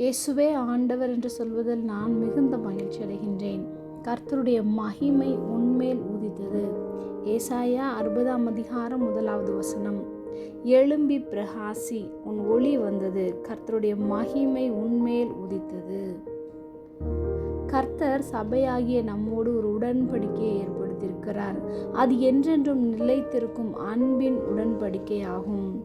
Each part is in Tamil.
இயேசுவே ஆண்டவர் என்று சொல்வதில் நான் மிகுந்த மகிழ்ச்சி அடைகின்றேன். கர்த்தருடைய மகிமை உன்மேல் உதித்தது. ஏசாயா அறுபதாம் அதிகாரம் முதலாவது வசனம். எழும்பி பிரகாசி உன் ஒளி வந்தது. கர்த்தருடைய மகிமை உன்மேல் உதித்தது. கர்த்தர் சபையாகிய நம்மோடு ஒரு உடன்படிக்கையை ஏற்படுத்தியிருக்கிறார். அது என்றென்றும் நிலைத்திருக்கும் அன்பின் உடன்படிக்கையாகும்.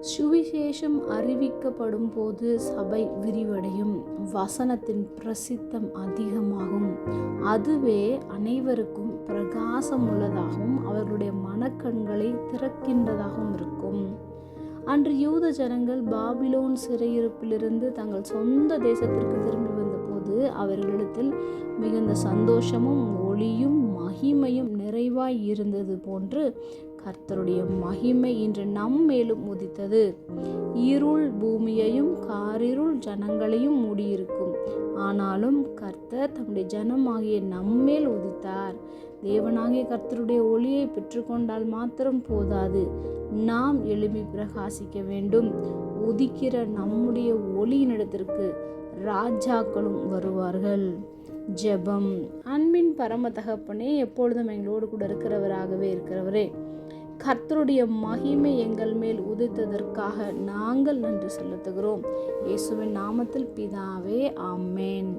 சுவிசேஷம் அறிவிக்கப்படும் போது சபை விரிவடையும். வசனத்தின் பிரசித்தம் அதிகமாகும். அதுவே அனைவருக்கும் பிரகாசம் உள்ளதாகவும் அவர்களுடைய மனக்கண்களை திறக்கின்றதாகவும் இருக்கும். அன்று யூத ஜனங்கள் பாபிலோன் சிறையிருப்பிலிருந்து தங்கள் சொந்த தேசத்திற்கு திரும்பி வந்தபோது அவர்களிடத்தில் மிகுந்த சந்தோஷமும் ஒளியும் மகிமையும் நிறைவாய் இருந்தது போன்று கர்த்தருடைய மகிமை இன்று நம் மேலும் உதித்தது. இருள் பூமியையும் காரிருள் ஜனங்களையும் மூடியிருக்கும். ஆனாலும் கர்த்தர் தம்முடைய ஜனமாகிய நம்மேல் உதித்தார். தேவனாகிய கர்த்தருடைய ஒளியை பெற்றுக்கொண்டால் மாத்திரம் போதாது. நாம் எழுப்பி பிரகாசிக்க வேண்டும். உதிக்கிற நம்முடைய ஒளியினிடத்திற்கு ராஜாக்களும் வருவார்கள். ஜெபம். அன்பின் பரம தகப்பனே எப்பொழுதும் எங்களோடு கூட இருக்கிறவராகவே இருக்கிறவரே கர்த்தருடைய மகிமை எங்கள் மேல் உதித்ததற்காக நாங்கள் நன்றி செலுத்துகிறோம். இயேசுவின் நாமத்தில் பிதாவே ஆமேன்.